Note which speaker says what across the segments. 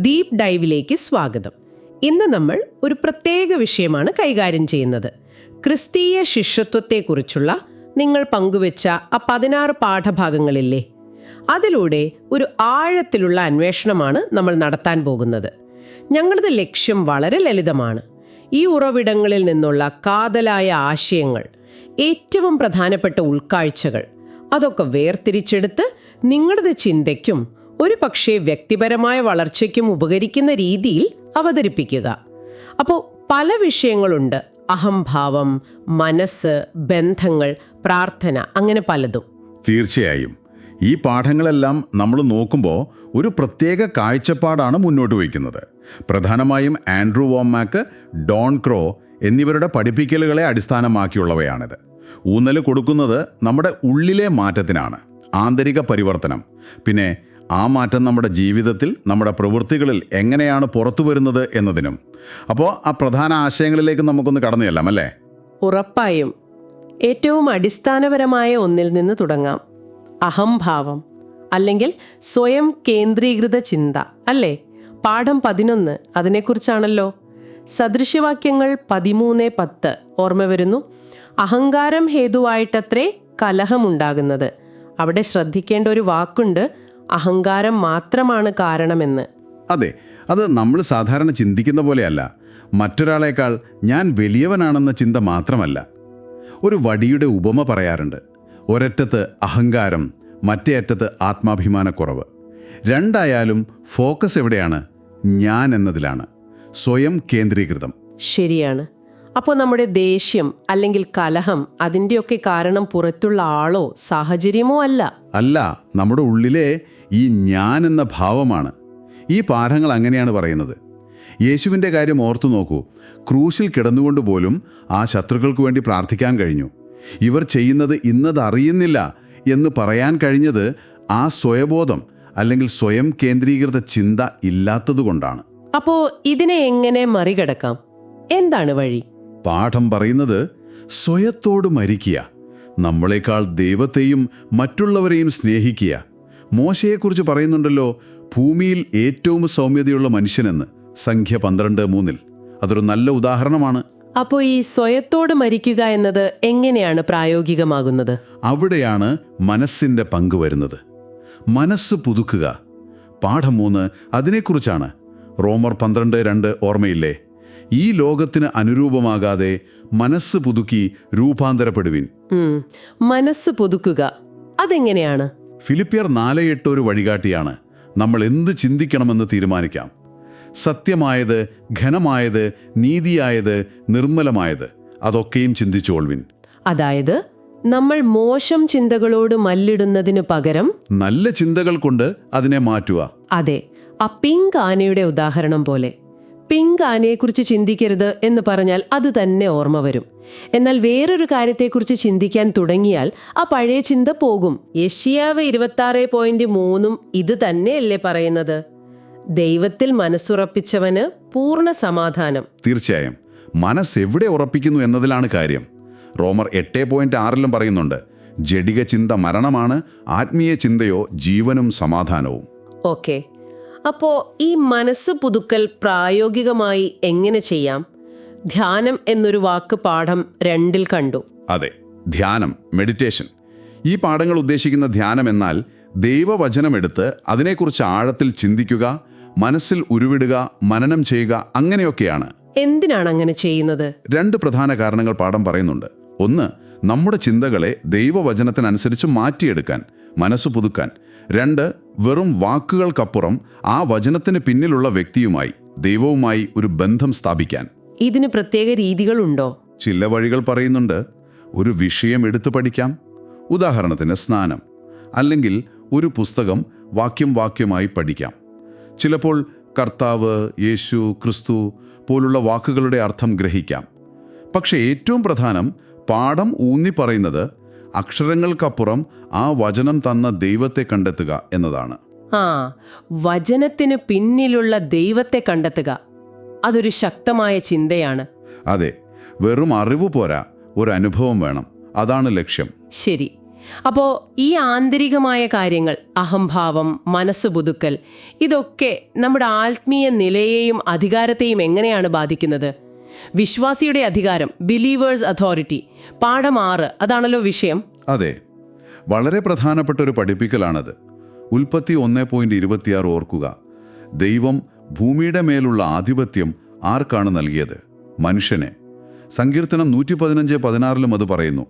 Speaker 1: Deep ഡൈവിലേക്ക് സ്വാഗതം. ഇന്ന് നമ്മൾ ഒരു പ്രത്യേക വിഷയമാണ് കൈകാര്യം ചെയ്യുന്നത്. ക്രിസ്തീയ ശിഷ്യത്വത്തെക്കുറിച്ചുള്ള നിങ്ങൾ പങ്കുവെച്ച ആ പതിനാറ് പാഠഭാഗങ്ങളില്ലേ? അതിലൂടെ ഒരു ആഴത്തിലുള്ള അന്വേഷണമാണ് നമ്മൾ നടത്താൻ പോകുന്നത്. ഞങ്ങളുടെ ലക്ഷ്യം വളരെ ലളിതമാണ്. ഈ ഉറവിടങ്ങളിൽ നിന്നുള്ള കാതലായ ആശയങ്ങൾ ഏറ്റവും പ്രധാനപ്പെട്ട ഉൾക്കാഴ്ചകൾ അതൊക്കെ വേർതിരിച്ചെടുത്ത് നിങ്ങളുടെ ചിന്തയ്ക്കും ഒരു പക്ഷേ വ്യക്തിപരമായ വളർച്ചയ്ക്കും ഉപകരിക്കുന്ന രീതിയിൽ അവതരിപ്പിക്കുക. അപ്പോൾ പല വിഷയങ്ങളുണ്ട്. അഹംഭാവം മനസ്സ് ബന്ധങ്ങൾ പ്രാർത്ഥന അങ്ങനെ പലതും.
Speaker 2: തീർച്ചയായും. ഈ പാഠങ്ങളെല്ലാം നമ്മൾ നോക്കുമ്പോൾ ഒരു പ്രത്യേക കാഴ്ചപ്പാടാണ് മുന്നോട്ട് വയ്ക്കുന്നത്. പ്രധാനമായും ആൻഡ്രൂ വോമാക്ക് ഡോൺ ക്രോ എന്നിവരുടെ പഠിപ്പിക്കലുകളെ അടിസ്ഥാനമാക്കിയുള്ളവയാണിത്. ഊന്നൽ കൊടുക്കുന്നത് നമ്മുടെ ഉള്ളിലെ മാറ്റത്തിനാണ് ആന്തരിക പരിവർത്തനം. പിന്നെ ആ മാറ്റം നമ്മുടെ ജീവിതത്തിൽ നമ്മുടെ പ്രവൃത്തികളിൽ എങ്ങനെയാണ് പുറത്തു വരുന്നത് എന്നതിനും. അപ്പോൾ ആ പ്രധാന ആശയങ്ങളിലേക്ക് നമുക്കൊന്ന് കടന്നു ചെല്ലാം അല്ലേ?
Speaker 1: ഉറപ്പായും. ഏറ്റവും അടിസ്ഥാനപരമായ ഒന്നിൽ നിന്ന് തുടങ്ങാം. അഹംഭാവം അല്ലെങ്കിൽ സ്വയം കേന്ദ്രീകൃത ചിന്ത അല്ലേ? പാഠം പതിനൊന്ന് അതിനെക്കുറിച്ചാണല്ലോ. സദൃശ്യവാക്യങ്ങൾ പതിമൂന്ന് പത്ത് ഓർമ്മ വരുന്നു? അഹങ്കാരം ഹേതുവായിട്ടത്രേ കലഹമുണ്ടാകുന്നത്. അവിടെ ശ്രദ്ധിക്കേണ്ട ഒരു വാക്കുണ്ട് അഹങ്കാരം മാത്രമാണ് കാരണമെന്ന്.
Speaker 2: അതെ അത് നമ്മൾ സാധാരണ ചിന്തിക്കുന്ന പോലെയല്ല. മറ്റൊരാളേക്കാൾ ഞാൻ വലിയവനാണെന്ന ചിന്ത മാത്രമല്ല. ഒരു വടിയുടെ ഉപമ പറയാറുണ്ട്. ഒരറ്റത്ത് അഹങ്കാരം മറ്റേ അറ്റത്ത് ആത്മാഭിമാനക്കുറവ്. രണ്ടായാലും ഫോക്കസ് എവിടെയാണ്? ഞാൻ എന്നതിലാണ്. സ്വയം കേന്ദ്രീകൃതം.
Speaker 1: ശരിയാണ്. അപ്പോൾ നമ്മുടെ ദേഷ്യം അല്ലെങ്കിൽ കലഹം അതിന്റെയൊക്കെ കാരണം പുറത്തുള്ള ആളോ സാഹചര്യമോ അല്ല.
Speaker 2: അല്ല നമ്മുടെ ഉള്ളിലെ ഈ ഞാൻ എന്ന ഭാവമാണ്. ഈ പാഠങ്ങൾ അങ്ങനെയാണ് പറയുന്നത്. യേശുവിന്റെ കാര്യം ഓർത്തു നോക്കൂ. ക്രൂശിൽ കിടന്നുകൊണ്ട് പോലും ആ ശത്രുക്കൾക്ക് വേണ്ടി പ്രാർത്ഥിക്കാൻ കഴിഞ്ഞു. ഇവർ ചെയ്യുന്നത് ഇന്നത് അറിയുന്നില്ല എന്ന് പറയാൻ കഴിഞ്ഞത് ആ സ്വയബോധം അല്ലെങ്കിൽ സ്വയം കേന്ദ്രീകൃത ചിന്ത ഇല്ലാത്തതുകൊണ്ടാണ്
Speaker 1: അപ്പോൾ ഇതിനെ എങ്ങനെ മറികടക്കാം? എന്താണ് വഴി?
Speaker 2: പാഠം പറയുന്നത് സ്വയത്തോട് മരിക്കുക നമ്മളെക്കാൾ ദൈവത്തെയും മറ്റുള്ളവരെയും സ്നേഹിക്കുക മോശയെക്കുറിച്ച് പറയുന്നുണ്ടല്ലോ ഭൂമിയിൽ ഏറ്റവും സൗമ്യതയുള്ള മനുഷ്യനെന്ന്. സംഖ്യ പന്ത്രണ്ട് മൂന്നിൽ. അതൊരു നല്ല ഉദാഹരണമാണ്.
Speaker 1: അപ്പോൾ ഈ സ്വയത്തോട് മരിക്കുക എന്നത് എങ്ങനെയാണ് പ്രായോഗികമാകുന്നത്?
Speaker 2: അവിടെയാണ് മനസ്സിന്റെ പങ്ക് വരുന്നത്. മനസ്സ് പുതുക്കുക. പാഠം മൂന്ന് അതിനെക്കുറിച്ചാണ്. റോമർ പന്ത്രണ്ട് രണ്ട് ഓർമ്മയില്ലേ? ഈ ലോകത്തിന് അനുരൂപമാകാതെ മനസ്സ് പുതുക്കി രൂപാന്തരപ്പെടുവിൻ.
Speaker 1: മനസ്സ് പുതുക്കുക. അതെങ്ങനെയാണ്?
Speaker 2: ഫിലിപ്പിയർ നാല് എട്ട് ഒരു വഴികാട്ടിയാണ് നമ്മൾ എന്ത് ചിന്തിക്കണമെന്ന് തീരുമാനിക്കാം. സത്യമായത് ഘനമായത് നീതിയായത് നിർമ്മലമായത് അതൊക്കെയും ചിന്തിച്ചോൾവിൻ
Speaker 1: അതായത് നമ്മൾ മോശം ചിന്തകളോട് മല്ലിടുന്നതിനു പകരം
Speaker 2: നല്ല ചിന്തകൾ കൊണ്ട് അതിനെ മാറ്റുക.
Speaker 1: അതെ ആ പിങ്ക് ആനയുടെ ഉദാഹരണം പോലെ. പിങ്ക് ആനയെക്കുറിച്ച് ചിന്തിക്കരുത് എന്ന് പറഞ്ഞാൽ അത് തന്നെ ഓർമ്മ വരും. എന്നാൽ വേറൊരു കാര്യത്തെക്കുറിച്ച് ചിന്തിക്കാൻ തുടങ്ങിയാൽ ആ പഴയ ചിന്ത പോകും. യഷിയാവ് ഇരുപത്തി പോയിന്റ് മൂന്നും ഇത് തന്നെയല്ലേ പറയുന്നത്? ദൈവത്തിൽ മനസ്സുറപ്പിച്ചവന് പൂർണ സമാധാനം.
Speaker 2: തീർച്ചയായും. മനസ്സ് എവിടെ ഉറപ്പിക്കുന്നു എന്നതിലാണ് കാര്യം. റോമർ എട്ട് പോയിന്റ് ആറിലും പറയുന്നുണ്ട് ജഡിക ചിന്ത മരണമാണ് ആത്മീയ ചിന്തയോ ജീവനും സമാധാനവും.
Speaker 1: ഓക്കെ. അപ്പോ ഈ മനസ്സ് പുതുക്കൽ പ്രായോഗികമായി എങ്ങനെ ചെയ്യാം? ധ്യാനം എന്നൊരു വാക്ക് പാഠം രണ്ടിൽ കണ്ടു.
Speaker 2: അതെ ധ്യാനം മെഡിറ്റേഷൻ ഈ പാഠങ്ങൾ ഉദ്ദേശിക്കുന്ന ധ്യാനം എന്നാൽ ദൈവവചനമെടുത്ത് അതിനെക്കുറിച്ച് ആഴത്തിൽ ചിന്തിക്കുക മനസ്സിൽ ഉരുവിടുക മനനം ചെയ്യുക അങ്ങനെയൊക്കെയാണ്.
Speaker 1: എന്തിനാണ് അങ്ങനെ ചെയ്യുന്നത്?
Speaker 2: രണ്ട് പ്രധാന കാരണങ്ങൾ പാഠം പറയുന്നുണ്ട്. ഒന്ന് നമ്മുടെ ചിന്തകളെ ദൈവവചനത്തിനനുസരിച്ച് മാറ്റിയെടുക്കാൻ മനസ്സ് പുതുക്കാൻ. രണ്ട് വെറും വാക്കുകൾക്കപ്പുറം ആ വചനത്തിന് പിന്നിലുള്ള വ്യക്തിയുമായി ദൈവവുമായി ഒരു ബന്ധം സ്ഥാപിക്കാൻ.
Speaker 1: ഇതിന് പ്രത്യേക രീതികളുണ്ടോ?
Speaker 2: ചില വഴികൾ പറയുന്നുണ്ട്. ഒരു വിഷയം എടുത്തു പഠിക്കാം. ഉദാഹരണത്തിന് സ്നാനം അല്ലെങ്കിൽ ഒരു പുസ്തകം വാക്യം വാക്യമായി പഠിക്കാം. ചിലപ്പോൾ കർത്താവ് യേശു ക്രിസ്തു പോലുള്ള വാക്കുകളുടെ അർത്ഥം ഗ്രഹിക്കാം. പക്ഷേ ഏറ്റവും പ്രധാനം പാഠം ഊന്നി പറയുന്നത് അക്ഷരങ്ങൾക്കപ്പുറം ആ വചനം തന്ന ദൈവത്തെ കണ്ടെത്തുക എന്നതാണ്.
Speaker 1: ആ വചനത്തിന് പിന്നിലുള്ള ദൈവത്തെ കണ്ടെത്തുക അതൊരു ശക്തമായ ചിന്തയാണ്.
Speaker 2: അതെ വെറും അറിവ് പോരാ ഒരു അനുഭവം വേണം അതാണ് ലക്ഷ്യം.
Speaker 1: ശരി അപ്പോൾ ഈ ആന്തരികമായ കാര്യങ്ങൾ അഹംഭാവം മനസ്സ് പുതുക്കൽ ഇതൊക്കെ നമ്മുടെ ആത്മീയ നിലയെയും അധികാരത്തെയും എങ്ങനെയാണ് ബാധിക്കുന്നത്? വിശ്വാസിയുടെ അധികാരം ബിലീവേഴ്സ് അതോറിറ്റി പാഠം ആറ് അതാണല്ലോ വിഷയം.
Speaker 2: അതെ. വളരെ പ്രധാനപ്പെട്ട ഒരു പഠിപ്പിക്കലാണത്. ഉൽപ്പത്തി ഒന്ന് പോയിന്റ് ഇരുപത്തിയാറ് ഓർക്കുക. ദൈവം ഭൂമിയുടെ മേലുള്ള ആധിപത്യം ആർക്കാണ് നൽകിയത്? മനുഷ്യനെ. സങ്കീർത്തനം നൂറ്റി പതിനഞ്ച് പതിനാറിലും അത് പറയുന്നു.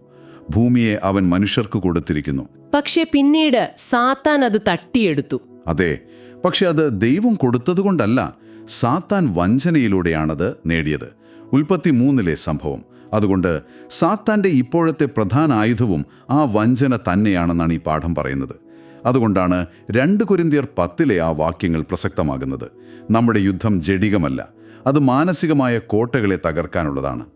Speaker 2: ഭൂമിയെ അവൻ മനുഷ്യർക്ക് കൊടുത്തിരിക്കുന്നു.
Speaker 1: പക്ഷേ പിന്നീട് സാത്താൻ അത് തട്ടിയെടുത്തു.
Speaker 2: അതെ. പക്ഷെ അത് ദൈവം കൊടുത്തതുകൊണ്ടല്ല സാത്താൻ വഞ്ചനയിലൂടെയാണത് നേടിയത്. ഉൽപ്പത്തി മൂന്നിലെ സംഭവം. അതുകൊണ്ട് സാത്താന്റെ ഇപ്പോഴത്തെ പ്രധാന ആയുധവും ആ വഞ്ചന തന്നെയാണെന്നാണ് ഈ പാഠം പറയുന്നത്. അതുകൊണ്ടാണ് രണ്ട് കുരിന്തിയർ പത്തിലെ ആ വാക്യങ്ങൾ പ്രസക്തമാകുന്നത്. നമ്മുടെ യുദ്ധം ജഡികമല്ല അത് മാനസികമായ കോട്ടകളെ തകർക്കാനുള്ളതാണ്.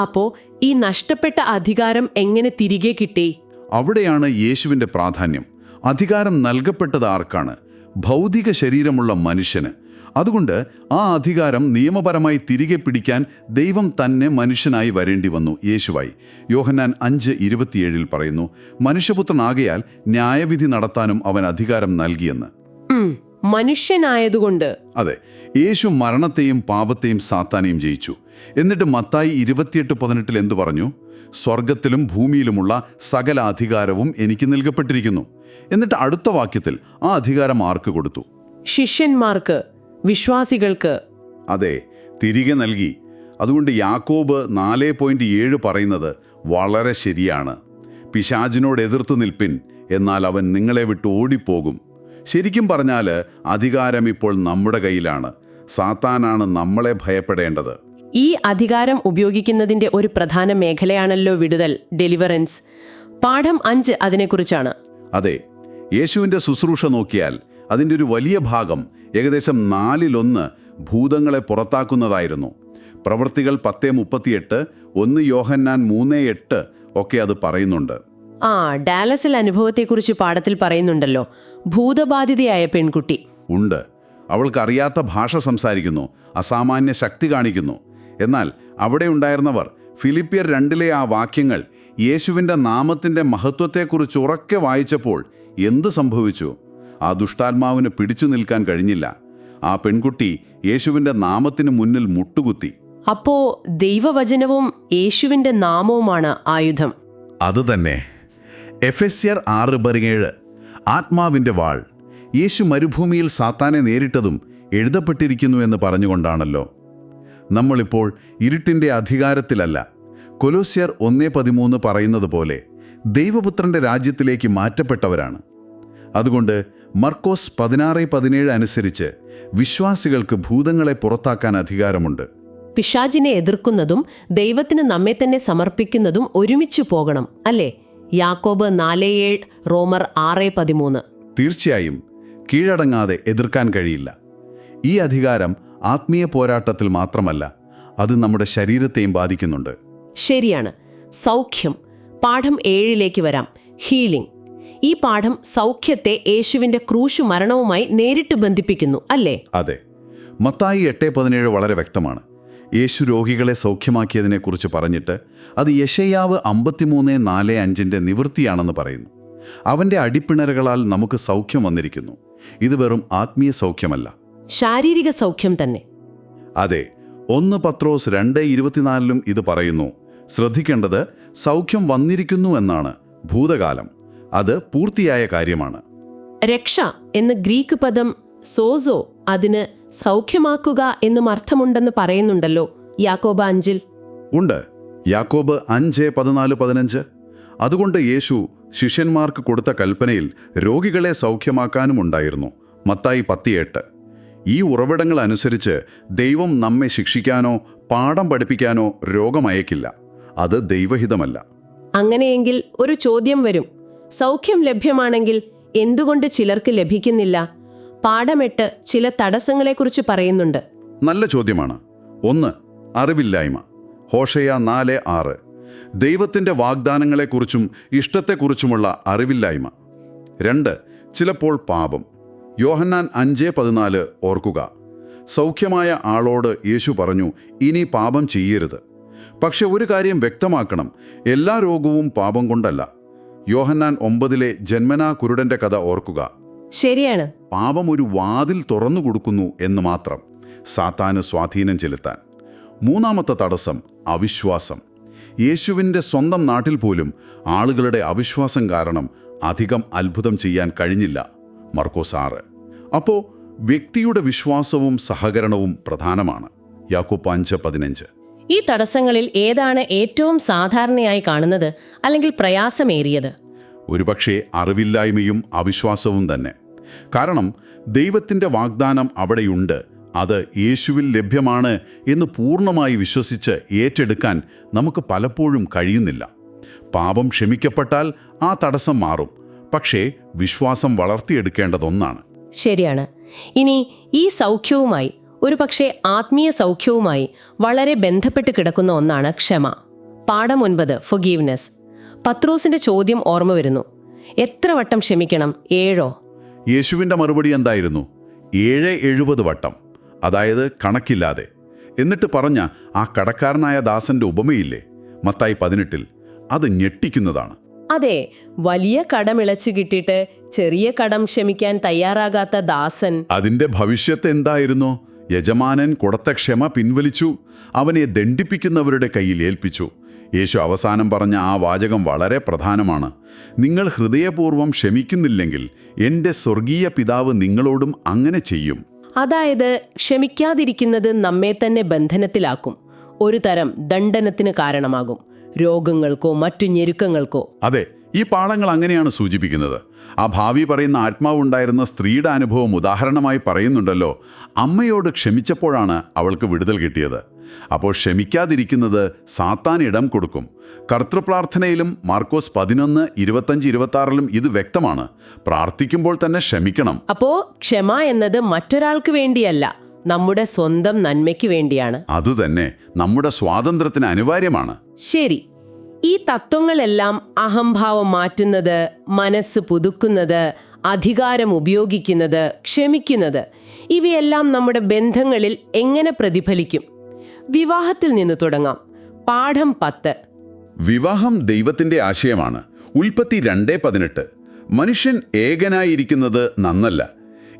Speaker 1: അപ്പോ ഈ നഷ്ടപ്പെട്ട അധികാരം എങ്ങനെ തിരികെ കിട്ടി?
Speaker 2: അവിടെയാണ് യേശുവിന്റെ പ്രാധാന്യം. അധികാരം നൽകപ്പെട്ടത് ആർക്കാണ്? ഭൗതിക ശരീരമുള്ള മനുഷ്യന്. അതുകൊണ്ട് ആ അധികാരം നിയമപരമായി തിരികെ പിടിക്കാൻ ദൈവം തന്നെ മനുഷ്യനായി വരേണ്ടി വന്നു യേശുവായി. യോഹന്നാൻ അഞ്ച് ഇരുപത്തിയേഴിൽ പറയുന്നു മനുഷ്യപുത്രനാകയാൽ ന്യായവിധി നടത്താനും അവൻ അധികാരം നൽകിയെന്ന്.
Speaker 1: മനുഷ്യനായതുകൊണ്ട്.
Speaker 2: അതെ യേശു മരണത്തെയും പാപത്തെയും സാത്താനെയും ജയിച്ചു. എന്നിട്ട് മത്തായി ഇരുപത്തിയെട്ട് പതിനെട്ടിൽ എന്തു പറഞ്ഞു? സ്വർഗത്തിലും ഭൂമിയിലുമുള്ള സകല അധികാരവും എനിക്ക് നൽകപ്പെട്ടിരിക്കുന്നു. എന്നിട്ട് അടുത്ത വാക്യത്തിൽ ആ അധികാരം ആർക്ക് കൊടുത്തു?
Speaker 1: ശിഷ്യന്മാർക്ക്. വിശ്വാസികൾക്ക്.
Speaker 2: അതെ തിരികെ നൽകി. അതുകൊണ്ട് യാക്കോബ് നാല് പോയിന്റ് ഏഴ് പറയുന്നത് വളരെ ശരിയാണ്. പിശാജിനോട് എതിർത്ത് നിൽപ്പിൻ എന്നാൽ അവൻ നിങ്ങളെ വിട്ട് ഓടിപ്പോകും. ശരിക്കും പറഞ്ഞാൽ അധികാരം ഇപ്പോൾ നമ്മുടെ കയ്യിലാണ്. സാത്താനാണ് നമ്മളെ ഭയപ്പെടേണ്ടത്.
Speaker 1: ഈ അധികാരം ഉപയോഗിക്കുന്നതിന്റെ ഒരു പ്രധാന മേഖലയാണല്ലോ വിടുതൽ ഡെലിവറൻസ്. പാഠം അഞ്ച് അതിനെക്കുറിച്ചാണ്.
Speaker 2: അതെ യേശുവിന്റെ ശുശ്രൂഷ നോക്കിയാൽ അതിന്റെ ഒരു വലിയ ഭാഗം ഏകദേശം നാലിലൊന്ന് ഭൂതങ്ങളെ പുറത്താക്കുന്നതായിരുന്നു. പ്രവൃത്തികൾ പത്തേ മുപ്പത്തിയെട്ട് ഒന്ന് യോഹന്നാൻ മൂന്നേ എട്ട് ഒക്കെ അത് പറയുന്നുണ്ട്.
Speaker 1: ആ ഡാലസിൽ അനുഭവത്തെക്കുറിച്ച് പാഠത്തിൽ പറയുന്നുണ്ടല്ലോ. ഭൂതബാധിതയായ പെൺകുട്ടി.
Speaker 2: ഉണ്ട്. അവൾക്ക് അറിയാത്ത ഭാഷ സംസാരിക്കുന്നു അസാമാന്യ ശക്തി കാണിക്കുന്നു. എന്നാൽ അവിടെ ഉണ്ടായിരുന്നവർ ഫിലിപ്പിയർ രണ്ടിലെ ആ വാക്യങ്ങൾ യേശുവിന്റെ നാമത്തിന്റെ മഹത്വത്തെക്കുറിച്ച് ഉറക്കെ വായിച്ചപ്പോൾ എന്ത് സംഭവിച്ചു? ആ ദുഷ്ടാത്മാവിന് പിടിച്ചു നിൽക്കാൻ കഴിഞ്ഞില്ല. ആ പെൺകുട്ടി യേശുവിന്റെ നാമത്തിന് മുന്നിൽ മുട്ടുകുത്തി.
Speaker 1: അപ്പോ ദൈവവചനവും യേശുവിന്റെ നാമവുമാണ് ആയുധം.
Speaker 2: അത് തന്നെ. ആർ ആറ് പതിനേഴ്. ആത്മാവിന്റെ വാൾ. യേശു മരുഭൂമിയിൽ സാത്താനെ നേരിട്ടതും എഴുതപ്പെട്ടിരിക്കുന്നു എന്ന് പറഞ്ഞുകൊണ്ടാണല്ലോ. നമ്മളിപ്പോൾ ഇരുട്ടിന്റെ അധികാരത്തിലല്ല. കൊലോസ്യർ ഒന്നേ പതിമൂന്ന് പറയുന്നത് പോലെ ദൈവപുത്രന്റെ രാജ്യത്തിലേക്ക് മാറ്റപ്പെട്ടവരാണ്. അതുകൊണ്ട് മർക്കോസ് പതിനാറ് പതിനേഴ് അനുസരിച്ച് വിശ്വാസികൾക്ക് ഭൂതങ്ങളെ പുറത്താക്കാൻ അധികാരമുണ്ട്.
Speaker 1: പിശാജിനെ എതിർക്കുന്നതും ദൈവത്തിന് നമ്മെ തന്നെ സമർപ്പിക്കുന്നതും ഒരുമിച്ച് പോകണം അല്ലേ? യാക്കോബ് നാലേ ഏഴ് റോമർ ആറ് പതിമൂന്ന്.
Speaker 2: തീർച്ചയായും കീഴടങ്ങാതെ എതിർക്കാൻ കഴിയില്ല. ഈ അധികാരം ആത്മീയ പോരാട്ടത്തിൽ മാത്രമല്ല അത് നമ്മുടെ ശരീരത്തെയും ബാധിക്കുന്നുണ്ട്.
Speaker 1: ശരിയാണ്. സൗഖ്യം. പാഠം ഏഴിലേക്ക് വരാം. ഹീലിംഗ്. ഈ പാഠം സൗഖ്യത്തെ യേശുവിന്റെ ക്രൂശു മരണവുമായി നേരിട്ട് ബന്ധിപ്പിക്കുന്നു അല്ലേ?
Speaker 2: അതെ. മത്തായി എട്ട് പതിനേഴ് വളരെ വ്യക്തമാണ്. യേശു രോഗികളെ സൗഖ്യമാക്കിയതിനെക്കുറിച്ച് പറഞ്ഞിട്ട് അത് യശയാവ് അമ്പത്തിമൂന്ന് നാല് അഞ്ചിന്റെ നിവൃത്തിയാണെന്ന് പറയുന്നു. അവന്റെ അടിപ്പിണരുകളാൽ നമുക്ക് സൗഖ്യം വന്നിരിക്കുന്നു. ഇത് വെറും ആത്മീയ സൗഖ്യമല്ല.
Speaker 1: ശാരീരിക സൗഖ്യം തന്നെ.
Speaker 2: അതെ ഒന്ന് പത്രോസ് രണ്ട് ഇരുപത്തിനാലിലും ഇത് പറയുന്നു ശ്രദ്ധിക്കേണ്ടത് സൗഖ്യം വന്നിരിക്കുന്നു എന്നാണ് ഭൂതകാലം. അത് പൂർത്തിയായ കാര്യമാണ്.
Speaker 1: രക്ഷ എന്ന ഗ്രീക്ക് പദം സോസോ അതിന് സൗഖ്യമാക്കുക എന്നും അർത്ഥമുണ്ടെന്ന് പറയുന്നുണ്ടല്ലോ. യാക്കോബ അഞ്ചിൽ.
Speaker 2: ഉണ്ട്. യാക്കോബ് അഞ്ച് പതിനാല് പതിനഞ്ച്. അതുകൊണ്ട് യേശു ശിഷ്യന്മാർക്ക് കൊടുത്ത കൽപ്പനയിൽ രോഗികളെ സൗഖ്യമാക്കാനും ഉണ്ടായിരുന്നു. മത്തായി പത്തിയെട്ട്. ഈ ഉറവിടങ്ങൾ അനുസരിച്ച് ദൈവം നമ്മെ ശിക്ഷിക്കാനോ പാഠം പഠിപ്പിക്കാനോ രോഗമയക്കില്ല. അത് ദൈവഹിതമല്ല.
Speaker 1: അങ്ങനെയെങ്കിൽ ഒരു ചോദ്യം വരും. സൗഖ്യം ലഭ്യമാണെങ്കിൽ എന്തുകൊണ്ട് ചിലർക്ക് ലഭിക്കുന്നില്ല? പാഠമെട്ട് ചില തടസ്സങ്ങളെക്കുറിച്ച് പറയുന്നുണ്ട്.
Speaker 2: നല്ല ചോദ്യമാണ്. ഒന്ന് അറിവില്ലായ്മ. ഹോഷയ നാല് ആറ്. ദൈവത്തിന്റെ വാഗ്ദാനങ്ങളെക്കുറിച്ചും ഇഷ്ടത്തെക്കുറിച്ചുമുള്ള അറിവില്ലായ്മ. രണ്ട് ചിലപ്പോൾ പാപം. യോഹന്നാൻ അഞ്ച് പതിനാല് ഓർക്കുക. സൗഖ്യമായ ആളോട് യേശു പറഞ്ഞു ഇനി പാപം ചെയ്യരുത്. പക്ഷെ ഒരു കാര്യം വ്യക്തമാക്കണം. എല്ലാ രോഗവും പാപം കൊണ്ടല്ല. യോഹന്നാൻ ഒമ്പതിലെ ജന്മനാ കുരുടന്റെ കഥ ഓർക്കുക.
Speaker 1: ശരിയാണ്.
Speaker 2: പാപം ഒരു വാതിൽ തുറന്നു കൊടുക്കുന്നു എന്ന് മാത്രം സാത്താന് സ്വാധീനം ചെലുത്താൻ. മൂന്നാമത്തെ തടസ്സം അവിശ്വാസം. യേശുവിന്റെ സ്വന്തം നാട്ടിൽ പോലും ആളുകളുടെ അവിശ്വാസം കാരണം അധികം അത്ഭുതം ചെയ്യാൻ കഴിഞ്ഞില്ല മർക്കോസ് ആറ്. അപ്പോൾ വ്യക്തിയുടെ വിശ്വാസവും സഹകരണവും പ്രധാനമാണ്. യാക്കോ പഞ്ച് പതിനഞ്ച്.
Speaker 3: ഈ തടസ്സങ്ങളിൽ ഏതാണ് ഏറ്റവും സാധാരണയായി കാണുന്നത് അല്ലെങ്കിൽ പ്രയാസമേറിയത്?
Speaker 2: ഒരുപക്ഷെ അറിവില്ലായ്മയും അവിശ്വാസവും തന്നെ. കാരണം ദൈവത്തിന്റെ വാഗ്ദാനം അവിടെയുണ്ട്. അത് യേശുവിൽ ലഭ്യമാണ് എന്ന് പൂർണമായി വിശ്വസിച്ച് ഏറ്റെടുക്കാൻ നമുക്ക് പലപ്പോഴും കഴിയുന്നില്ല. പാപം ക്ഷമിക്കപ്പെട്ടാൽ ആ തടസ്സം മാറും. പക്ഷേ വിശ്വാസം വളർത്തിയെടുക്കേണ്ടതൊന്നാണ്.
Speaker 3: ശരിയാണ്. ഇനി ഈ സൗഖ്യവുമായി ഒരുപക്ഷെ ആത്മീയ സൗഖ്യവുമായി വളരെ ബന്ധപ്പെട്ട് കിടക്കുന്ന ഒന്നാണ് ക്ഷമ. പാഠം ഒൻപത് ഫൊഗീവ്നെസ് പത്രോസിന്റെ ചോദ്യം ഓർമ്മ വരുന്നു. എത്ര വട്ടം ക്ഷമിക്കണം? ഏഴോ?
Speaker 2: യേശുവിന്റെ മറുപടി എന്തായിരുന്നു? ഏഴ് എഴുപത് വട്ടം. അതായത് കണക്കില്ലാതെ. എന്നിട്ട് പറഞ്ഞ ആ കടക്കാരനായ ദാസന്റെ ഉപമയില്ലേ? മത്തായി പതിനെട്ടിൽ അത് ഞെട്ടിക്കുന്നതാണ്.
Speaker 1: അതെ വലിയ കടമിളച്ചു കിട്ടിയിട്ട് ചെറിയ കടം ക്ഷമിക്കാൻ തയ്യാറാകാത്ത ദാസൻ.
Speaker 2: അതിന്റെ ഭവിഷ്യത്ത് എന്തായിരുന്നു? യജമാനൻ കൊടുത്ത ക്ഷമ പിൻവലിച്ചു അവനെ ദണ്ഡിപ്പിക്കുന്നവരുടെ കയ്യിൽ ഏൽപ്പിച്ചു. യേശു അവസാനം പറഞ്ഞ ആ വാചകം വളരെ പ്രധാനമാണ്. നിങ്ങൾ ഹൃദയപൂർവം ക്ഷമിക്കുന്നില്ലെങ്കിൽ എന്റെ സ്വർഗീയ പിതാവ് നിങ്ങളോടും അങ്ങനെ ചെയ്യും.
Speaker 1: അതായത് ക്ഷമിക്കാതിരിക്കുന്നത് നമ്മെ തന്നെ ബന്ധനത്തിലാക്കും. ഒരു തരം ദണ്ഡനത്തിന് കാരണമാകും. രോഗങ്ങൾക്കോ മറ്റു ഞെരുക്കങ്ങൾക്കോ.
Speaker 2: അതെ ഈ പാഠങ്ങൾ അങ്ങനെയാണ് സൂചിപ്പിക്കുന്നത്. ആ ഭാവി പറയുന്ന ആത്മാവുണ്ടായിരുന്ന സ്ത്രീയുടെ അനുഭവം ഉദാഹരണമായി പറയുന്നുണ്ടല്ലോ. അമ്മയോട് ക്ഷമിച്ചപ്പോഴാണ് അവൾക്ക് വിടുതൽ കിട്ടിയത്. അപ്പോൾ ക്ഷമിക്കാതിരിക്കുന്നത് സാത്താൻ ഇടം കൊടുക്കും. കർത്തൃപ്രാർത്ഥനയിലും മാർക്കോസ് പതിനൊന്ന് ഇരുപത്തഞ്ച് ഇരുപത്താറിലും ഇത് വ്യക്തമാണ്. പ്രാർത്ഥിക്കുമ്പോൾ തന്നെ ക്ഷമിക്കണം.
Speaker 1: അപ്പോ ക്ഷമ എന്നത് മറ്റൊരാൾക്ക് വേണ്ടിയല്ല നമ്മുടെ സ്വന്തം നന്മയ്ക്ക് വേണ്ടിയാണ്.
Speaker 2: അതുതന്നെ നമ്മുടെ സ്വാതന്ത്ര്യത്തിന് അനിവാര്യമാണ്.
Speaker 1: ശരി. ഈ തത്വങ്ങളെല്ലാം അഹംഭാവം മാറ്റുന്നത് മനസ്സ് പുതുക്കുന്നത് അധികാരം ഉപയോഗിക്കുന്നത് ക്ഷമിക്കുന്നത്. ഇവയെല്ലാം നമ്മുടെ ബന്ധങ്ങളിൽ എങ്ങനെ പ്രതിഫലിക്കും? വിവാഹത്തിൽ നിന്ന് തുടങ്ങാം. പാഠം പത്ത്.
Speaker 2: വിവാഹം ദൈവത്തിന്റെ ആശയമാണ്. ഉൽപ്പത്തി രണ്ടേ പതിനെട്ട്. മനുഷ്യൻ ഏകനായിരിക്കുന്നത് നന്നല്ല.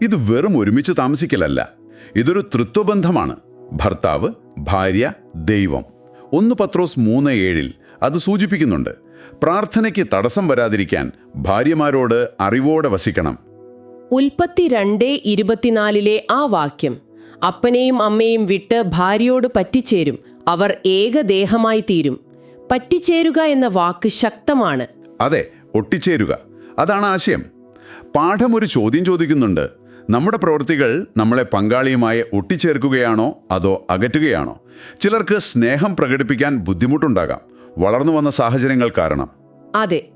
Speaker 2: ഇത് വെറും ഒരുമിച്ച് താമസിക്കലല്ല. ഇതൊരു തൃത്വബന്ധമാണ്. ഭർത്താവ് ഭാര്യ ദൈവം. ഒന്ന് പത്രോസ് മൂന്ന് ഏഴിൽ. അത് സൂചിപ്പിക്കുന്നുണ്ട്. പ്രാർത്ഥനയ്ക്ക് തടസ്സം വരാതിരിക്കാൻ ഭാര്യമാരോട് അറിവോടെ വസിക്കണം.
Speaker 1: ഉൽപ്പത്തി രണ്ട് ഇരുപത്തിനാലിലെ ആ വാക്യം അപ്പനെയും അമ്മയും വിട്ട് ഭാര്യയോട് പറ്റിച്ചേരും അവർ ഏകദേഹമായി തീരും. പറ്റിച്ചേരുക എന്ന വാക്ക് ശക്തമാണ്.
Speaker 2: അതെ ഒട്ടിച്ചേരുക. അതാണ് ആശയം. പാഠം ഒരു ചോദ്യം ചോദിക്കുന്നുണ്ട്. നമ്മുടെ പ്രവൃത്തികൾ നമ്മളെ പങ്കാളിയുമായി ഒട്ടിച്ചേർക്കുകയാണോ അതോ അകറ്റുകയാണോ? ചിലർക്ക് സ്നേഹം പ്രകടിപ്പിക്കാൻ ബുദ്ധിമുട്ടുണ്ടാകാം. വളർന്നു വന്ന സാഹചര്യങ്ങൾ കാരണം.
Speaker 1: അതെ.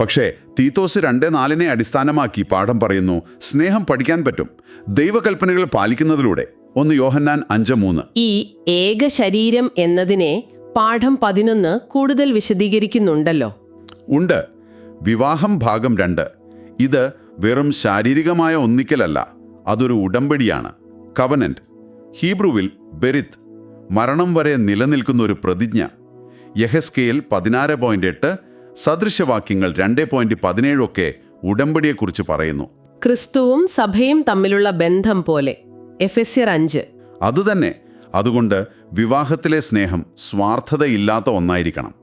Speaker 2: പക്ഷേ തീത്തോസ് രണ്ട് നാലിനെ അടിസ്ഥാനമാക്കി പാഠം പറയുന്നു സ്നേഹം പഠിക്കാൻ പറ്റും ദൈവകൽപ്പനകൾ പാലിക്കുന്നതിലൂടെ. ഒന്ന് യോഹന്നാൻ അഞ്ച് മൂന്ന്.
Speaker 1: ഈ ഏക ശരീരം എന്നതിനെ പാഠം പതിനൊന്ന് കൂടുതൽ വിശദീകരിക്കുന്നുണ്ടല്ലോ.
Speaker 2: ഉണ്ട്. വിവാഹം ഭാഗം രണ്ട്. ഇത് വെറും ശാരീരികമായ ഒന്നിക്കലല്ല അതൊരു ഉടമ്പടിയാണ്. കവനന്റ്. ഹീബ്രുവിൽ ബെരിത്ത്. മരണം വരെ നിലനിൽക്കുന്ന ഒരു പ്രതിജ്ഞ. യഹസ്കേൽ പതിനാറ് പോയിന്റ് എട്ട് സദൃശവാക്യങ്ങൾ രണ്ട് പോയിന്റ് പതിനേഴൊക്കെ ഉടമ്പടിയെക്കുറിച്ച് പറയുന്നു.
Speaker 1: ക്രിസ്തുവും സഭയും തമ്മിലുള്ള ബന്ധം പോലെ. എഫെസ്യർ അഞ്ച്.
Speaker 2: അതുതന്നെ അതുകൊണ്ട് വിവാഹത്തിലെ സ്നേഹം സ്വാർത്ഥതയില്ലാത്ത ഒന്നായിരിക്കണം.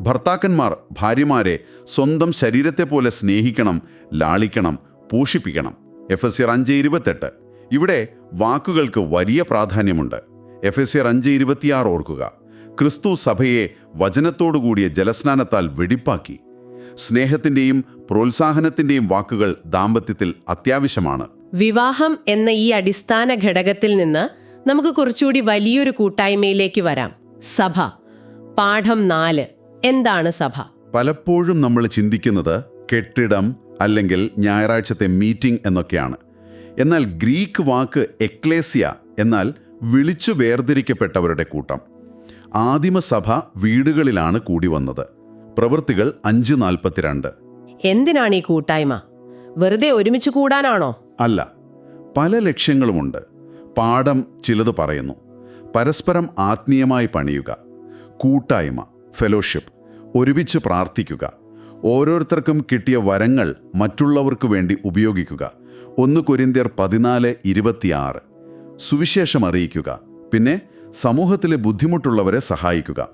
Speaker 2: ഭർത്താക്കന്മാർ ഭാര്യമാരെ സ്വന്തം ശരീരത്തെ പോലെ സ്നേഹിക്കണം ലാളിക്കണം പോഷിപ്പിക്കണം. എഫ് എസ് സിർ അഞ്ച് ഇരുപത്തെട്ട്. ഇവിടെ വാക്കുകൾക്ക് വലിയ പ്രാധാന്യമുണ്ട്. എഫ് എസ് സിർ അഞ്ച് ഇരുപത്തിയാറ് ഓർക്കുക. ക്രിസ്തു സഭയെ വചനത്തോടുകൂടിയ ജലസ്നാനത്താൽ വെടിപ്പാക്കി. സ്നേഹത്തിന്റെയും പ്രോത്സാഹനത്തിന്റെയും വാക്കുകൾ ദാമ്പത്യത്തിൽ അത്യാവശ്യമാണ്.
Speaker 1: വിവാഹം എന്ന ഈ അടിസ്ഥാന ഘടകത്തിൽ നിന്ന് നമുക്ക് കുറച്ചുകൂടി വലിയൊരു കൂട്ടായ്മയിലേക്ക് വരാം. സഭ. പാഠം നാല്. എന്താണ് സഭ?
Speaker 2: പലപ്പോഴും നമ്മൾ ചിന്തിക്കുന്നത് കെട്ടിടം അല്ലെങ്കിൽ ഞായറാഴ്ചത്തെ മീറ്റിംഗ് എന്നൊക്കെയാണ്. എന്നാൽ ഗ്രീക്ക് വാക്ക് എക്ലേസിയ എന്നാൽ വിളിച്ചു വേർതിരിക്കപ്പെട്ടവരുടെ കൂട്ടം. ആദിമസഭ വീടുകളിലാണ് കൂടി വന്നത്. പ്രവൃത്തികൾ അഞ്ച് നാൽപ്പത്തിരണ്ട്.
Speaker 1: എന്തിനാണ് ഈ കൂട്ടായ്മ? വെറുതെ ഒരുമിച്ച് കൂടാനാണോ?
Speaker 2: അല്ല പല ലക്ഷ്യങ്ങളുമുണ്ട്. പാഠം ചിലത് പറയുന്നു. പരസ്പരം ആത്മീയമായി പണിയുക. കൂട്ടായ്മ ഫെലോഷിപ്പ് ഒരുമിച്ച് പ്രാർത്ഥിക്കുക. ഓരോരുത്തർക്കും കിട്ടിയ വരങ്ങൾ മറ്റുള്ളവർക്ക് വേണ്ടി ഉപയോഗിക്കുക. ഒന്ന് കൊരിന്ത്യർ പതിനാല് ഇരുപത്തിയാറ്. സുവിശേഷം അറിയിക്കുക. പിന്നെ സമൂഹത്തിലെ ബുദ്ധിമുട്ടുള്ളവരെ സഹായിക്കുക.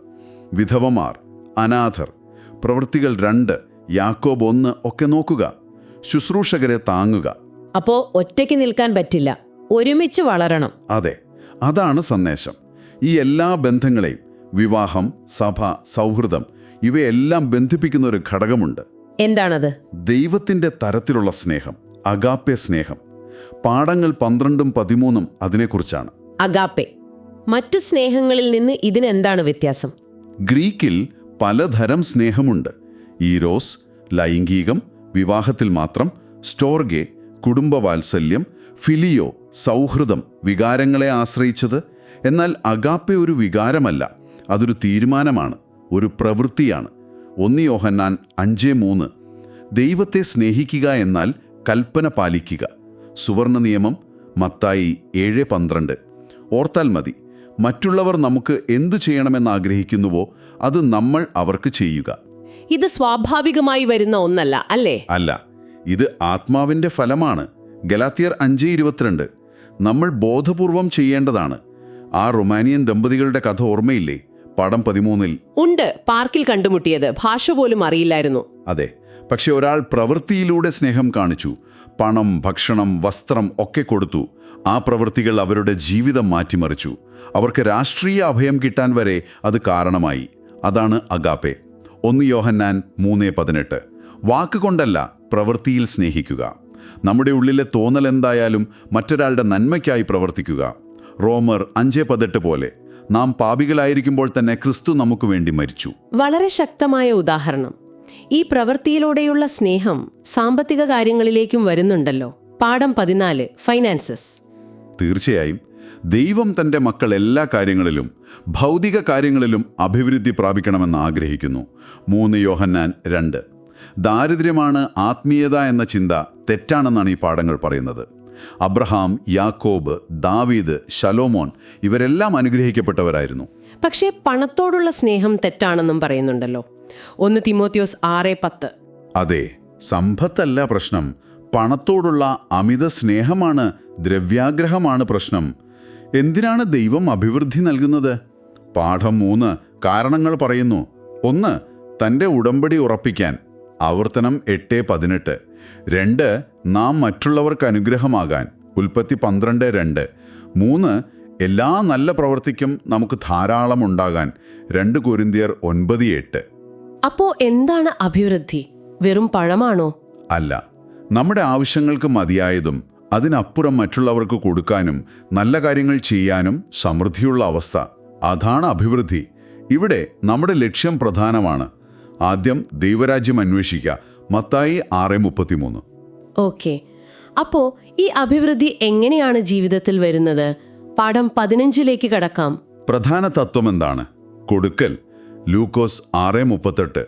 Speaker 2: വിധവമാർ അനാഥർ പ്രവൃത്തികൾ രണ്ട് യാക്കോബ് ഒന്ന് ഒക്കെ നോക്കുക. ശുശ്രൂഷകരെ താങ്ങുക.
Speaker 3: അപ്പോ ഒറ്റയ്ക്ക് നിൽക്കാൻ പറ്റില്ല. ഒരുമിച്ച് വളരണം.
Speaker 2: അതെ അതാണ് സന്ദേശം. ഈ എല്ലാ ബന്ധങ്ങളെയും വിവാഹം സഭ സൗഹൃദം ഇവയെല്ലാം ബന്ധിപ്പിക്കുന്ന ഒരു ഘടകമുണ്ട്.
Speaker 3: എന്താണത്?
Speaker 2: ദൈവത്തിന്റെ തരത്തിലുള്ള സ്നേഹം അഗാപ്പെ സ്നേഹം. പാഠങ്ങൾ പന്ത്രണ്ടും പതിമൂന്നും അതിനെക്കുറിച്ചാണ്.
Speaker 3: അഗാപ്പെ മറ്റു സ്നേഹങ്ങളിൽ നിന്ന് ഇതിനെന്താണ് വ്യത്യാസം?
Speaker 2: ഗ്രീക്കിൽ പലതരം സ്നേഹമുണ്ട്. ഈരോസ് ലൈംഗികം വിവാഹത്തിൽ മാത്രം സ്റ്റോർഗെ കുടുംബവാത്സല്യം ഫിലിയോ സൗഹൃദം വികാരങ്ങളെ ആശ്രയിച്ചത്. എന്നാൽ അഗാപ്പെ ഒരു വികാരമല്ല അതൊരു തീരുമാനമാണ് ഒരു പ്രവൃത്തിയാണ്. ഒന്ന് യോഹന്നാൻ അഞ്ച് മൂന്ന് ദൈവത്തെ സ്നേഹിക്കുക എന്നാൽ കൽപ്പന പാലിക്കുക. സുവർണ നിയമം മത്തായി ഏഴ് പന്ത്രണ്ട്. ഓർത്താൽ മതി മറ്റുള്ളവർ നമുക്ക് എന്തു ചെയ്യണമെന്ന് ആഗ്രഹിക്കുന്നുവോ അത് നമ്മൾ അവർക്ക് ചെയ്യുക.
Speaker 1: ഇത് സ്വാഭാവികമായി വരുന്ന ഒന്നല്ല അല്ലേ?
Speaker 2: അല്ല ഇത് ആത്മാവിന്റെ ഫലമാണ്. ഗലാത്തിയർ അഞ്ച് ഇരുപത്തിരണ്ട്. നമ്മൾ ബോധപൂർവം ചെയ്യേണ്ടതാണ്. ആ റൊമാനിയൻ ദമ്പതികളുടെ കഥ ഓർമ്മയില്ലേ? പടം പതിമൂന്നിൽ.
Speaker 1: ഉണ്ട് പാർക്കിൽ കണ്ടുമുട്ടിയത്. ഭാഷ പോലും അറിയില്ലായിരുന്നു.
Speaker 2: അതെ പക്ഷെ ഒരാൾ പ്രവൃത്തിയിലൂടെ സ്നേഹം കാണിച്ചു. പണം ഭക്ഷണം വസ്ത്രം ഒക്കെ കൊടുത്തു. ആ പ്രവൃത്തികൾ അവരുടെ ജീവിതം മാറ്റിമറിച്ചു. അവർക്ക് രാഷ്ട്രീയ അഭയം കിട്ടാൻ വരെ അത് കാരണമായി. അതാണ് അഗാപ്പെ. ഒന്ന് യോഹന്നാൻ മൂന്ന് പതിനെട്ട്. വാക്കുകൊണ്ടല്ല പ്രവൃത്തിയിൽ സ്നേഹിക്കുക. നമ്മുടെ ഉള്ളിലെ തോന്നൽ എന്തായാലും മറ്റൊരാളുടെ നന്മയ്ക്കായി പ്രവർത്തിക്കുക. റോമർ അഞ്ച് പതിനെട്ട് പോലെ നാം പാപികളായിരിക്കുമ്പോൾ തന്നെ ക്രിസ്തു നമുക്ക് വേണ്ടി മരിച്ചു.
Speaker 1: വളരെ ശക്തമായ ഉദാഹരണം. ഈ പ്രവൃത്തിയിലൂടെയുള്ള സ്നേഹം സാമ്പത്തിക കാര്യങ്ങളിലേക്കും വരുന്നുണ്ടല്ലോ. പാഠം പതിനാല് ഫൈനാൻസസ്
Speaker 2: തീർച്ചയായും. ദൈവം തന്റെ മക്കൾ എല്ലാ കാര്യങ്ങളിലും ഭൗതിക കാര്യങ്ങളിലും അഭിവൃദ്ധി പ്രാപിക്കണമെന്ന് ആഗ്രഹിക്കുന്നു. മൂന്ന് യോഹന്നാൻ രണ്ട്. ദാരിദ്ര്യമാണ് ആത്മീയത എന്ന ചിന്ത തെറ്റാണെന്നാണ് ഈ പാഠങ്ങൾ പറയുന്നത്. അബ്രഹാം യാക്കോബ് ദാവീദ് ശലോമോൻ ഇവരെല്ലാം അനുഗ്രഹിക്കപ്പെട്ടവരായിരുന്നു.
Speaker 1: പക്ഷേ പണത്തോടുള്ള സ്നേഹം തെറ്റാണെന്നും പറയുന്നുണ്ടല്ലോ. ഒന്ന് തിമോത്യോസ് ആറ് പത്ത്.
Speaker 2: അതെ സമ്പത്തല്ല പ്രശ്നം. പണത്തോടുള്ള അമിത സ്നേഹമാണ് ദ്രവ്യാഗ്രഹമാണ് പ്രശ്നം. എന്തിനാണ് ദൈവം അഭിവൃദ്ധി നൽകുന്നത്? പാഠം മൂന്ന് കാരണങ്ങൾ പറയുന്നു. ഒന്ന് തന്റെ ഉടമ്പടി ഉറപ്പിക്കാൻ. ആവർത്തനം എട്ട് പതിനെട്ട്. രണ്ട് നാം മറ്റുള്ളവർക്ക് അനുഗ്രഹമാകാൻ. ഉൽപ്പത്തി പന്ത്രണ്ട് രണ്ട്. മൂന്ന് എല്ലാ നല്ല പ്രവൃത്തിക്കും നമുക്ക് ധാരാളം ഉണ്ടാകാൻ. രണ്ട് കൊരിന്തിയർ ഒൻപത് എട്ട്.
Speaker 1: അപ്പോ എന്താണ് അഭിവൃദ്ധി? വെറും പഴമാണോ?
Speaker 2: അല്ല നമ്മുടെ ആവശ്യങ്ങൾക്ക് മതിയായതും അതിനപ്പുറം മറ്റുള്ളവർക്ക് കൊടുക്കാനും നല്ല കാര്യങ്ങൾ ചെയ്യാനും സമൃദ്ധിയുള്ള അവസ്ഥ. അതാണ് അഭിവൃദ്ധി. ഇവിടെ നമ്മുടെ ലക്ഷ്യം പ്രധാനമാണ്. ആദ്യം ദൈവരാജ്യം അന്വേഷിക്കുക. മത്തായി ആറ് മുപ്പത്തിമൂന്ന്.
Speaker 1: ഓക്കെ. അപ്പോ ഈ അഭിവൃദ്ധി എങ്ങനെയാണ് ജീവിതത്തിൽ വരുന്നത്? പാഠം പതിനഞ്ചിലേക്ക് കടക്കാം.
Speaker 2: പ്രധാന തത്വം എന്താണ്? കൊടുക്കൽ. ലൂക്കോസ് ആറ് മുപ്പത്തെട്ട്.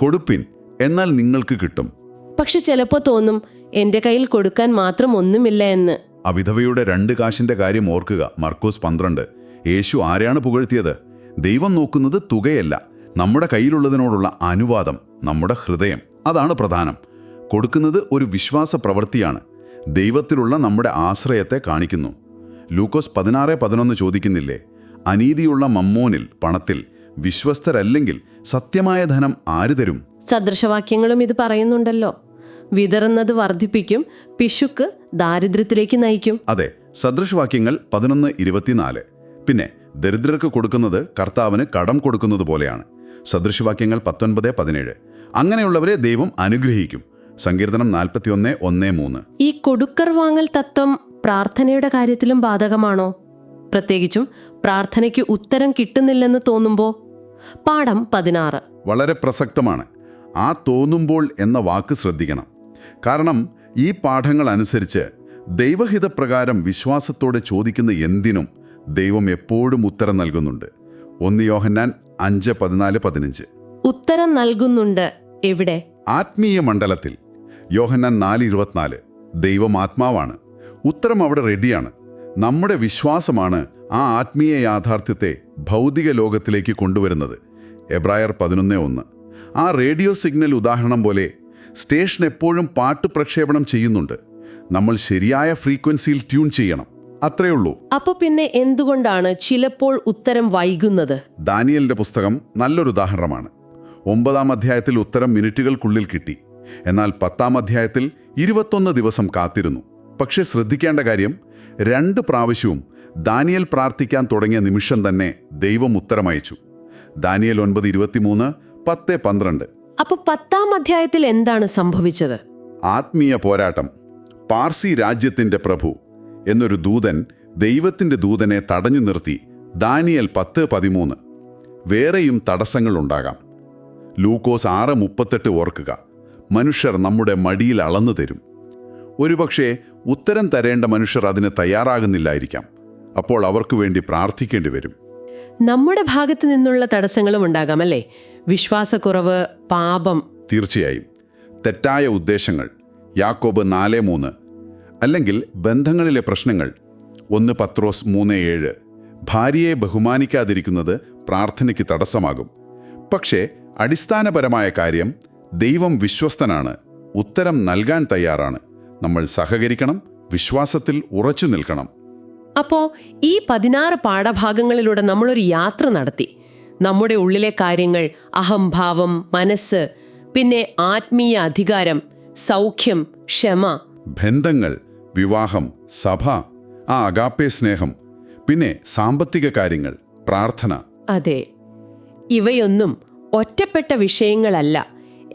Speaker 2: കൊടുപ്പിൻ. എന്നാൽ നിങ്ങൾക്ക് കിട്ടും.
Speaker 1: പക്ഷെ ചിലപ്പോൾ തോന്നും എന്റെ കയ്യിൽ കൊടുക്കാൻ മാത്രം ഒന്നുമില്ല എന്ന്.
Speaker 2: അവിധവയുടെ രണ്ട് കാശിന്റെ കാര്യം ഓർക്കുക മർക്കോസ് പന്ത്രണ്ട്. യേശു ആരെയാണ് പുകഴ്ത്തിയത്? ദൈവം നോക്കുന്നത് തുകയല്ല നമ്മുടെ കയ്യിലുള്ളതിനോടുള്ള അനുവാദം നമ്മുടെ ഹൃദയം. അതാണ് പ്രധാനം. കൊടുക്കുന്നത് ഒരു വിശ്വാസ പ്രവൃത്തിയാണ്. ദൈവത്തിലുള്ള നമ്മുടെ ആശ്രയത്തെ കാണിക്കുന്നു. ലൂക്കോസ് പതിനാറ് പതിനൊന്ന് ചോദിക്കുന്നില്ലേ? അനീതിയുള്ള മമ്മോനിൽ പണത്തിൽ വിശ്വസ്തരല്ലെങ്കിൽ സത്യമായ ധനം ആര് തരും?
Speaker 1: സദൃശവാക്യങ്ങളും ഇത് പറയുന്നുണ്ടല്ലോ. വിതറുന്നത് വർദ്ധിപ്പിക്കും പിശുക്ക് ദാരിദ്ര്യത്തിലേക്ക് നയിക്കും.
Speaker 2: അതെ സദൃശവാക്യങ്ങൾ പതിനൊന്ന് ഇരുപത്തിനാല്. പിന്നെ ദരിദ്രർക്ക് കൊടുക്കുന്നത് കർത്താവിന് കടം കൊടുക്കുന്നത് പോലെയാണ്. സദൃശവാക്യങ്ങൾ പത്തൊൻപത് പതിനേഴ്. അങ്ങനെയുള്ളവരെ ദൈവം അനുഗ്രഹിക്കും. സങ്കീർത്തനം നാൽപ്പത്തിയൊന്ന് ഒന്ന് മൂന്ന്.
Speaker 1: ഈ കൊടുക്കർ വാങ്ങൽ തത്വം പ്രാർത്ഥനയുടെ കാര്യത്തിലും ബാധകമാണോ? പ്രത്യേകിച്ചും പ്രാർത്ഥനയ്ക്ക് ഉത്തരം കിട്ടുന്നില്ലെന്ന് തോന്നുമ്പോൾ പാഠം പതിനാറ്.
Speaker 2: വളരെ പ്രസക്തമാണ്. ആ തോന്നുമ്പോൾ എന്ന വാക്ക് ശ്രദ്ധിക്കണം. കാരണം ഈ പാഠങ്ങൾ അനുസരിച്ച് ദൈവഹിതപ്രകാരം വിശ്വാസത്തോടെ ചോദിക്കുന്ന എന്തിനും ദൈവം എപ്പോഴും ഉത്തരം നൽകുന്നുണ്ട്. ഒന്ന് യോഹന്നാൻ അഞ്ച് പതിനാല് പതിനഞ്ച്.
Speaker 1: ഉത്തരം നൽകുന്നുണ്ട്. എവിടെ?
Speaker 2: ആത്മീയ മണ്ഡലത്തിൽ. യോഹന്നാൻ നാല് ഇരുപത്തിനാല്. ദൈവം ആത്മാവാണ്. ഉത്തരം അവിടെ റെഡിയാണ്. നമ്മുടെ വിശ്വാസമാണ് ആ ആത്മീയ യാഥാർത്ഥ്യത്തെ ഭൗതിക ലോകത്തിലേക്ക് കൊണ്ടുവരുന്നത്. എബ്രായർ പതിനൊന്ന് ഒന്ന്. ആ റേഡിയോ സിഗ്നൽ ഉദാഹരണം പോലെ സ്റ്റേഷൻ എപ്പോഴും പാട്ട് പ്രക്ഷേപണം ചെയ്യുന്നുണ്ട്. നമ്മൾ ശരിയായ ഫ്രീക്വൻസിയിൽ ട്യൂൺ ചെയ്യണം. അത്രേ ഉള്ളൂ.
Speaker 1: അപ്പൊ പിന്നെ എന്തുകൊണ്ടാണ് ചിലപ്പോൾ ഉത്തരം വൈകുന്നത്?
Speaker 2: ദാനിയലിന്റെ പുസ്തകം നല്ലൊരു ഉദാഹരണമാണ്. ഒമ്പതാം അധ്യായത്തിൽ ഉത്തരം മിനിറ്റുകൾക്കുള്ളിൽ കിട്ടി. എന്നാൽ പത്താം അധ്യായത്തിൽ ഇരുപത്തൊന്ന് ദിവസം കാത്തിരുന്നു. പക്ഷേ ശ്രദ്ധിക്കേണ്ട കാര്യം രണ്ട് പ്രാവശ്യവും ദാനിയൽ പ്രാർത്ഥിക്കാൻ തുടങ്ങിയ നിമിഷം തന്നെ ദൈവം ഉത്തരമയച്ചു. ദാനിയൽ ഒൻപത് ഇരുപത്തിമൂന്ന് പത്ത് പന്ത്രണ്ട്.
Speaker 1: അപ്പൊ പത്താം അധ്യായത്തിൽ എന്താണ് സംഭവിച്ചത്?
Speaker 2: ആത്മീയ പോരാട്ടം പാർസി രാജ്യത്തിന്റെ പ്രഭു എന്നൊരു ദൂതൻ ദൈവത്തിന്റെ ദൂതനെ തടഞ്ഞു നിർത്തി ദാനിയൽ പത്ത് പതിമൂന്ന്. വേറെയും തടസ്സങ്ങൾ ഉണ്ടാകാം ലൂക്കോസ് ആറ് മുപ്പത്തെട്ട് ഓർക്കുക മനുഷ്യർ നമ്മുടെ മടിയിൽ അളന്നു തരും. ഒരുപക്ഷെ ഉത്തരം തരേണ്ട മനുഷ്യർ അതിന് തയ്യാറാകുന്നില്ലായിരിക്കാം. അപ്പോൾ അവർക്ക് വേണ്ടി പ്രാർത്ഥിക്കേണ്ടി വരും.
Speaker 1: നമ്മുടെ ഭാഗത്തു നിന്നുള്ള തടസ്സങ്ങളും ഉണ്ടാകാം അല്ലേ? വിശ്വാസക്കുറവ് പാപം.
Speaker 2: തീർച്ചയായും. തെറ്റായ ഉദ്ദേശങ്ങൾ യാക്കോബ് നാല് മൂന്ന്. അല്ലെങ്കിൽ ബന്ധങ്ങളിലെ പ്രശ്നങ്ങൾ ഒന്ന് പത്രോസ് മൂന്ന് ഏഴ്. ഭാര്യയെ ബഹുമാനിക്കാതിരിക്കുന്നത് പ്രാർത്ഥനയ്ക്ക് തടസ്സമാകും. പക്ഷേ അടിസ്ഥാനപരമായ കാര്യം ദൈവം വിശ്വസ്തനാണ്. ഉത്തരം നൽകാൻ തയ്യാറാണ്. നമ്മൾ സഹകരിക്കണം വിശ്വാസത്തിൽ ഉറച്ചു നിൽക്കണം.
Speaker 1: അപ്പോൾ ഈ പതിനാറ് പാഠഭാഗങ്ങളിലൂടെ നമ്മളൊരു യാത്ര നടത്തി. നമ്മുടെ ഉള്ളിലെ കാര്യങ്ങൾ അഹംഭാവം മനസ്സ് പിന്നെ ആത്മീയ അധികാരം സൗഖ്യം ക്ഷമ.
Speaker 2: ബന്ധങ്ങൾ വിവാഹം സഭ ആ അഗാപ്പേ സ്നേഹം പിന്നെ സാമ്പത്തിക കാര്യങ്ങൾ പ്രാർത്ഥന.
Speaker 1: അതെ ഇവയൊന്നും ഒറ്റപ്പെട്ട വിഷയങ്ങളല്ല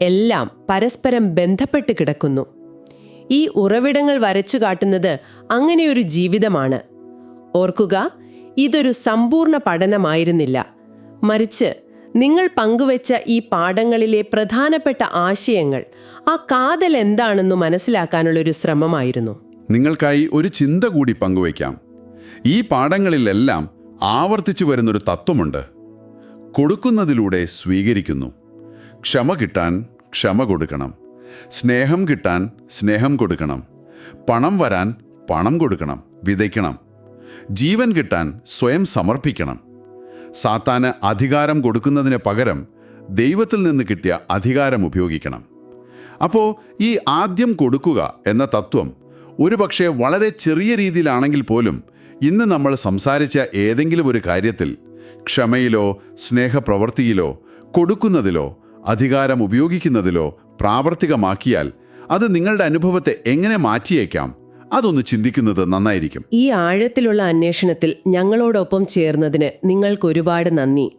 Speaker 1: എല്ലാം പരസ്പരം ബന്ധപ്പെട്ട് കിടക്കുന്നു. ഈ ഉറവിടങ്ങൾ വരച്ചു കാട്ടുന്നത് അങ്ങനെയൊരു ജീവിതമാണ്. ഓർക്കുക ഇതൊരു സമ്പൂർണ പഠനമായിരുന്നില്ല. മറിച്ച് നിങ്ങൾ പങ്കുവച്ച ഈ പാഠങ്ങളിലെ പ്രധാനപ്പെട്ട ആശയങ്ങൾ ആ കാതൽ എന്താണെന്ന് മനസ്സിലാക്കാനുള്ളൊരു ശ്രമമായിരുന്നു.
Speaker 2: നിങ്ങൾക്കായി ഒരു ചിന്ത കൂടി പങ്കുവയ്ക്കാം. ഈ പാഠങ്ങളിലെല്ലാം ആവർത്തിച്ചു വരുന്നൊരു തത്വമുണ്ട്. കൊടുക്കുന്നതിലൂടെ സ്വീകരിക്കുന്നു. ക്ഷമ കിട്ടാൻ ക്ഷമ കൊടുക്കണം. സ്നേഹം കിട്ടാൻ സ്നേഹം കൊടുക്കണം. പണം വരാൻ പണം കൊടുക്കണം. വിതയ്ക്കണം. ജീവൻ കിട്ടാൻ സ്വയം സമർപ്പിക്കണം. സാത്താന് അധികാരം കൊടുക്കുന്നതിന് പകരം ദൈവത്തിൽ നിന്ന് കിട്ടിയ അധികാരം ഉപയോഗിക്കണം. അപ്പോൾ ഈ ആദ്യം കൊടുക്കുക എന്ന തത്വം ഒരുപക്ഷെ വളരെ ചെറിയ രീതിയിലാണെങ്കിൽ പോലും ഇന്ന് നമ്മൾ സംസാരിച്ച ഏതെങ്കിലും ഒരു കാര്യത്തിൽ ക്ഷമയിലോ സ്നേഹപ്രവൃത്തിയിലോ കൊടുക്കുന്നതിലോ അധികാരം ഉപയോഗിക്കുന്നതിലോ പ്രാവർത്തികമാക്കിയാൽ അത് നിങ്ങളുടെ അനുഭവത്തെ എങ്ങനെ മാറ്റിയേക്കാം? അതൊന്ന് ചിന്തിക്കുന്നത് നന്നായിരിക്കും.
Speaker 1: ഈ ആഴത്തിലുള്ള അന്വേഷണത്തിൽ ഞങ്ങളോടൊപ്പം ചേർന്നതിന് നിങ്ങൾക്ക് ഒരുപാട് നന്ദി.